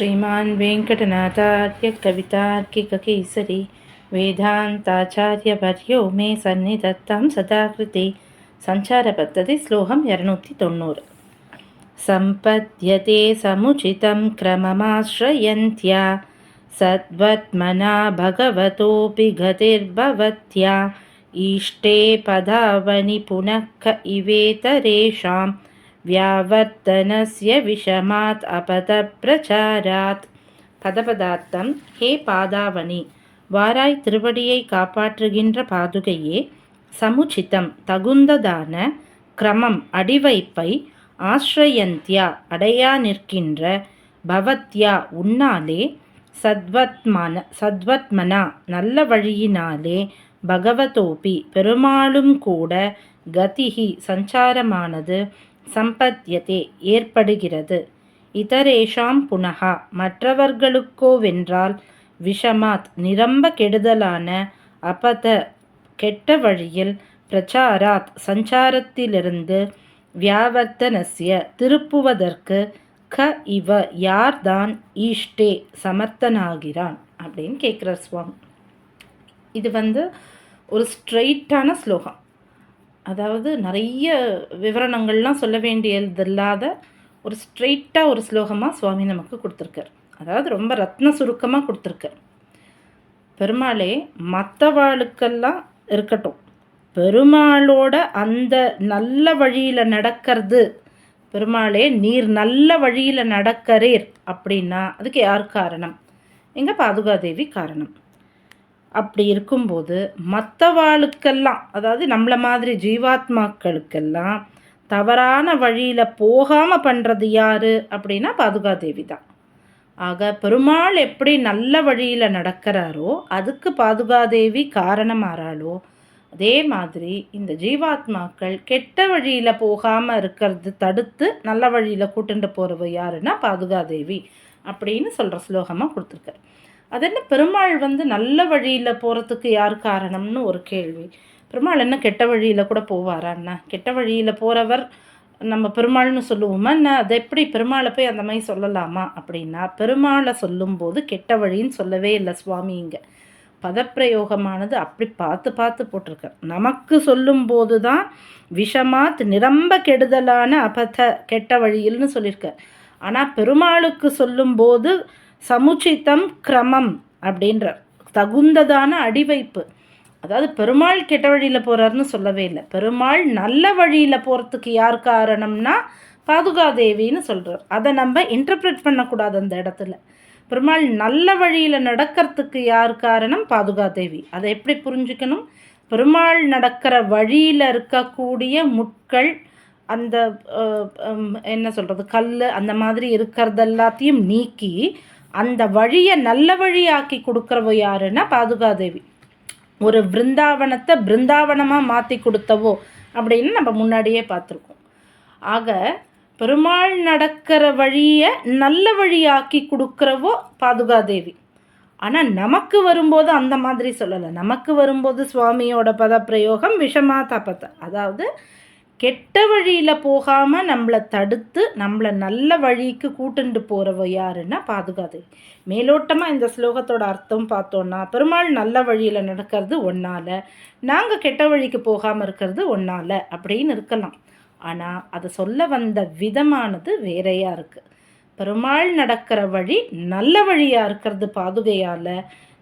श्रीमान् वेङ्कटनाथार्घ्यकवितार्किककेसरि वेदान्ताचार्यवर्यो मे सन्निधत्तां सदाकृति सञ्चारपद्धति श्लोकं इरनूति तोण्णूरु सम्पद्यते समुचितं क्रममाश्रयन्त्या सद्वद्मना भगवतोऽपि गतिर्भवत्या इष्टे पदावनि पुनः क इवेतरेषां व्यावर्तनस्य विषमात् अपदप्रचारात् பதபதார்த்தம் ஹே பாதாவணி வாராய் திருவடியை காப்பாற்றுகின்ற பாதுகையே சமுச்சிதம் தகுந்ததான கிரமம் அடிவைப்பை ஆஸ்ரயந்தியா அடையா நிற்கின்ற பவத்யா உன்னாலே சத்வத்மான சத்வத்மனா நல்ல வழியினாலே பகவதோபி பெருமாளும் கூட கதிகி சஞ்சாரமானது சம்பத்தியதே ஏற்படுகிறது. இதரேஷாம் புனகா மற்றவர்களுக்கோவென்றால் விஷமாத் நிரம்ப கெடுதலான அபத கெட்ட வழியில் பிரச்சாராத் சஞ்சாரத்திலிருந்து வியாவர்த்தனசிய திருப்புவதற்கு க இவ யார்தான் ஈஷ்டே சமர்த்தனாகிறான் அப்படின்னு கேட்குற சுவாமி. இது வந்து ஒரு ஸ்ட்ரெயிட்டான ஸ்லோகம். அதாவது நிறைய விவரணங்கள்லாம் சொல்ல வேண்டியதில்லாத ஒரு ஸ்ட்ரெயிட்டாக ஒரு ஸ்லோகமாக சுவாமி நமக்கு கொடுத்துருக்கார். அதாவது ரொம்ப ரத்ன சுருக்கமாக கொடுத்துருக்கார். பெருமாளே மற்றவாளுக்கெல்லாம் இருக்கட்டும். பெருமாளோட அந்த நல்ல வழியில் நடக்கிறது பெருமாளே நீர் நல்ல வழியில் நடக்கிறீர் அப்படின்னா அதுக்கு யார் காரணம்? எங்கள் பாதுகாதேவி காரணம்? அப்படி இருக்கும்போது மற்றவாளுக்கெல்லாம் அதாவது நம்மளை மாதிரி ஜீவாத்மாக்களுக்கெல்லாம் தவறான வழியில் போகாமல் பண்ணுறது யார் அப்படின்னா பாதுகாதேவி தான். ஆக பெருமாள் எப்படி நல்ல வழியில் நடக்கிறாரோ அதுக்கு பாதுகாதேவி காரணமாறாளோ அதே மாதிரி இந்த ஜீவாத்மாக்கள் கெட்ட வழியில் போகாமல் இருக்கிறது தடுத்து நல்ல வழியில் கூட்டுண்டு போகிறவ யாருன்னா பாதுகாதேவி அப்படின்னு சொல்கிற ஸ்லோகமாக கொடுத்துருக்காரு. அது என்ன பெருமாள் வந்து நல்ல வழியில் போகிறதுக்கு யார் காரணம்னு ஒரு கேள்வி. பெருமாள் என்ன கெட்ட வழியில் கூட போவாரான்னா கெட்ட வழியில் போகிறவர் நம்ம பெருமாள்னு சொல்லுவோமா என்ன? அதை எப்படி பெருமாளை போய் அந்த மாதிரி சொல்லலாமா அப்படின்னா பெருமாளை சொல்லும்போது கெட்ட வழின்னு சொல்லவே இல்லை சுவாமி இங்கே. பதப்பிரயோகமானது அப்படி பார்த்து பார்த்து போட்டிருக்கார் நமக்கு சொல்லும்போது தான் விஷமாத் நிரம்ப கெடுதலான அபத கெட்ட வழியில்னு சொல்லியிருக்கார். ஆனால் பெருமாளுக்கு சொல்லும்போது சமுச்சித்தம் கிரமம் அப்படின்ற தகுந்ததான அடிவைப்பு. அதாவது பெருமாள் கெட்ட வழியில் போகிறாருன்னு சொல்லவே இல்லை. பெருமாள் நல்ல வழியில் போகிறதுக்கு யார் காரணம்னா பாதுகாதேவின்னு சொல்கிறார் அதை நம்ம இன்டர்பிரட் பண்ணக்கூடாது அந்த இடத்துல. பெருமாள் நல்ல வழியில் நடக்கிறதுக்கு யார் காரணம்? பாதுகாதேவி. அதை எப்படி புரிஞ்சுக்கணும்? பெருமாள் நடக்கிற வழியில் இருக்கக்கூடிய முட்கள் அந்த என்ன சொல்கிறது கல் அந்த மாதிரி இருக்கிறது எல்லாத்தையும் நீக்கி அந்த வழியை நல்ல வழியாக்கி கொடுக்குறவ யாருன்னா பாதுகாதேவி. ஒரு பிருந்தாவனத்தை பிருந்தாவனமாக மாற்றி கொடுத்தவோ அப்படின்னு நம்ம முன்னாடியே பார்த்துருக்கோம். ஆக பெருமாள் நடக்கிற வழியை நல்ல வழியாக்கி கொடுக்குறவோ பாதுகாதேவி. ஆனால் நமக்கு வரும்போது அந்த மாதிரி சொல்லலை. நமக்கு வரும்போது சுவாமியோட பதப்பிரயோகம் விஷமா தப்பத்தை அதாவது கெட்ட வழியில் போகாமல் நம்மளை தடுத்து நம்மளை நல்ல வழிக்கு கூட்டுண்டு போகிறவ யாருன்னா பாதுகாது மேலோட்டமாக இந்த ஸ்லோகத்தோட அர்த்தம் பார்த்தோன்னா பெருமாள் நல்ல வழியில் நடக்கிறது ஒன்றால் நாங்கள் கெட்ட வழிக்கு போகாமல் இருக்கிறது ஒன்றால் அப்படின்னு இருக்கலாம். ஆனால் அதை சொல்ல வந்த விதமானது வேறையாக இருக்குது பெருமாள் நடக்கிற வழி நல்ல வழியாக இருக்கிறது பாதுகையால்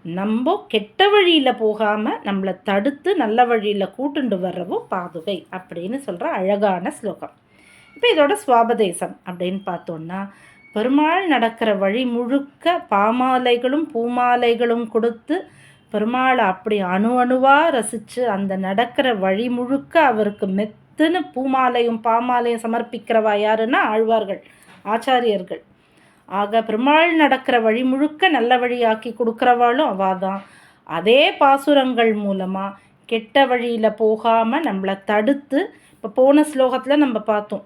நம்ம கெட்ட வழியில் போகாமல் நம்மளை தடுத்து நல்ல வழியில் கூட்டுண்டு வர்றவோ பாதுகை அப்படின்னு சொல்கிற அழகான ஸ்லோகம். இப்போ இதோட சுவாபதேசம் அப்படின்னு பார்த்தோன்னா பெருமாள் நடக்கிற வழி முழுக்க பாமாலைகளும் பூமாலைகளும் கொடுத்து பெருமாளை அப்படி அணு அணுவாக ரசித்து அந்த நடக்கிற வழி முழுக்க அவருக்கு மெத்துன்னு பூமாலையும் பாமாலையும் சமர்ப்பிக்கிறவா யாருன்னா ஆழ்வார்கள் ஆச்சாரியர்கள். ஆக பெருமாள் நடக்கிற வழி முழுக்க நல்ல வழியாக்கி கொடுக்குறவாளும் அவள் தான் அதே பாசுரங்கள் மூலமாக கெட்ட வழியில் போகாமல் நம்மளை தடுத்து இப்போ போன ஸ்லோகத்தில் நம்ம பார்த்தோம்.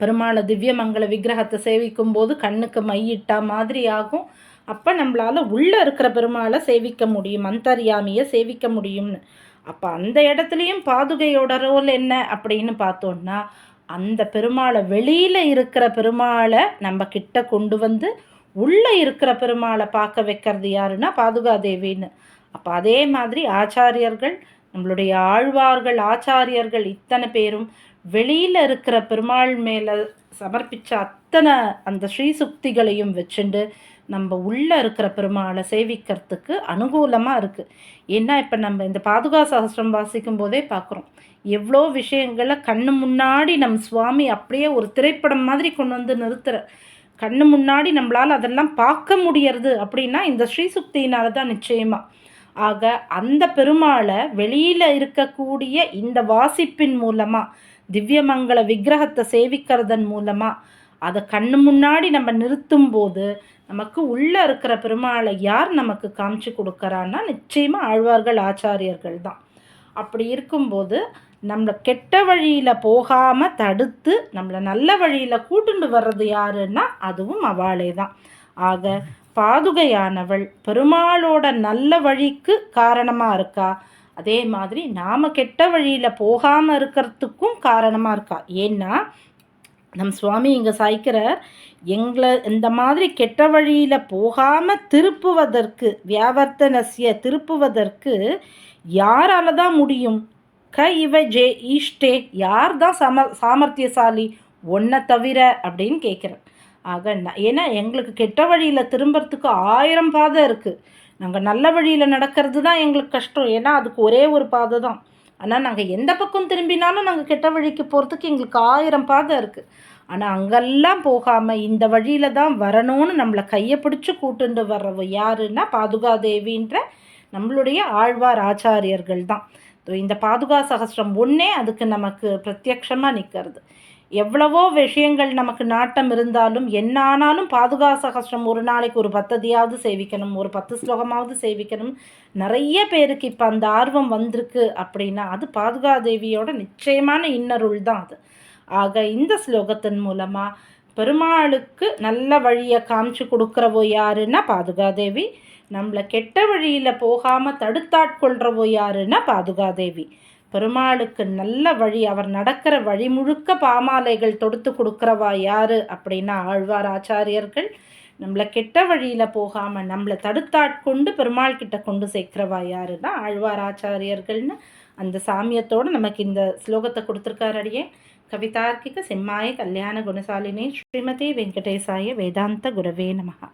பெருமாளை திவ்ய மங்கள விக்கிரகத்தை சேவிக்கும் போது கண்ணுக்கு மையிட்டா மாதிரி ஆகும். அப்போ நம்மளால் உள்ளே இருக்கிற பெருமாளை சேவிக்க முடியும் அந்தரியாமியை சேவிக்க முடியும்னு. அப்போ அந்த இடத்துலையும் பாதுகையோட ரோல் என்ன அப்படின்னு பார்த்தோன்னா அந்த பெருமாளை வெளியில் இருக்கிற பெருமாளை நம்ம கிட்ட கொண்டு வந்து உள்ளே இருக்கிற பெருமாளை பார்க்க வைக்கிறது யாருன்னா பாதுகாதேவின்னு. அப்போ அதே மாதிரி ஆச்சாரியர்கள் நம்மளுடைய ஆழ்வார்கள் ஆச்சாரியர்கள் இத்தனை பேரும் வெளியில் இருக்கிற பெருமாள் மேலே சமர்ப்பித்த அத்தனை அந்த ஸ்ரீசுக்திகளையும் வச்சுண்டு நம்ம உள்ளே இருக்கிற பெருமாளை சேவிக்கிறதுக்கு அனுகூலமாக இருக்குது ஏன்னா இப்போ நம்ம இந்த பாதுகா சகசிரம் வாசிக்கும் போதே பார்க்குறோம் எவ்வளோ விஷயங்களை கண்ணு முன்னாடி நம் சுவாமி அப்படியே ஒரு திரைப்படம் மாதிரி கொண்டு வந்து நிறுத்துற. கண்ணு முன்னாடி நம்மளால் அதெல்லாம் பார்க்க முடியறது அப்படின்னா இந்த ஸ்ரீசுக்தியினால தான் நிச்சயமாக ஆக அந்த பெருமாளை வெளியில் இருக்கக்கூடிய இந்த வாசிப்பின் மூலமாக திவ்யமங்கள விக்கிரகத்தை சேவிக்கிறதன் மூலமாக அதை கண்ணு முன்னாடி நம்ம நிறுத்தும் போது நமக்கு உள்ளே இருக்கிற பெருமாளை யார் நமக்கு காமிச்சு கொடுக்குறான்னா நிச்சயமாக ஆழ்வார்கள் ஆச்சாரியர்கள் தான். அப்படி இருக்கும்போது நம்மளை கெட்ட வழியில் போகாமல் தடுத்து நம்மளை நல்ல வழியில் கூட்டுண்டு வர்றது யாருன்னா அதுவும் அவளே தான். ஆக பாதுகையானவள் பெருமாளோட நல்ல வழிக்கு காரணமாக இருக்கா? அதே மாதிரி நாம் கெட்ட வழியில் போகாமல் இருக்கிறதுக்கும் காரணமாக இருக்கா? ஏன்னா நம் சுவாமி இங்கே சாய்க்கிறார் எங்களை இந்த மாதிரி கெட்ட வழியில் போகாமல் திருப்புவதற்கு வியாவர்த்தனசிய திருப்புவதற்கு யாரால தான் முடியும்? க இவ ஜே ஈஷ்டே யார் தான் சம சாமர்த்தியசாலி? ஒன்றை தவிர அப்படின்னு கேட்குறேன் ஆக ஏன்னா எங்களுக்கு கெட்ட வழியில் திரும்புறதுக்கு ஆயிரம் பாதை இருக்குது நாங்கள் நல்ல வழியில் நடக்கிறது தான் எங்களுக்கு கஷ்டம். ஏன்னா அதுக்கு ஒரே ஒரு பாதை தான். ஆனால் நாங்கள் எந்த பக்கம் திரும்பினாலும் நாங்கள் கெட்ட வழிக்கு போகிறதுக்கு எங்களுக்கு ஆயிரம் பாதை இருக்குது ஆனால் அங்கெல்லாம் போகாமல் இந்த வழியில் தான் வரணும்னு நம்மளை கையை பிடிச்சி கூட்டுண்டு வர்றவ யாருன்னா பாதுகாதேவின்ற நம்மளுடைய ஆழ்வார் ஆச்சாரியர்கள் தான். இந்த பாதுகா சகசிரம் ஒன்றே அதுக்கு நமக்கு பிரத்யக்ஷமாக நிற்கிறது எவ்வளவோ விஷயங்கள் நமக்கு நாட்டம் இருந்தாலும் என்ன ஆனாலும் பாதுகா சகசிரம் ஒரு நாளைக்கு ஒரு பத்ததியாவது சேவிக்கணும் ஒரு பத்து ஸ்லோகமாவது சேவிக்கணும். நிறைய பேருக்கு இப்போ அந்த ஆர்வம் வந்திருக்கு அப்படின்னா அது பாதுகா தேவியோட நிச்சயமான இன்னருள் தான் அது. ஆக இந்த ஸ்லோகத்தின் மூலமாக பெருமாளுக்கு நல்ல வழியை காமிச்சு கொடுக்குறவோ யாருன்னா பாதுகாதேவி. நம்மளை கெட்ட வழியில் போகாமல் தடுத்தாட்கொள்கிறவோ யாருன்னா பாதுகாதேவி. பெருமாளுக்கு நல்ல வழி அவர் நடக்கிற வழி முழுக்க பாமாலைகள் தொடுத்து கொடுக்குறவா யாரு அப்படின்னா ஆழ்வார் ஆச்சாரியர்கள். நம்மளை கெட்ட வழியில் போகாமல் நம்மளை தடுத்தாட்கொண்டு பெருமாள் கிட்ட கொண்டு சேர்க்கிறவா யாருன்னா ஆழ்வார் ஆச்சாரியர்கள்னு அந்த சாமியத்தோடு நமக்கு இந்த ஸ்லோகத்தை கொடுத்துருக்காரு அடியே. கவிதார்க்கிக செம்மாய கல்யாண குணசாலினே ஸ்ரீமதி வெங்கடேசாய வேதாந்த குரவே நமகா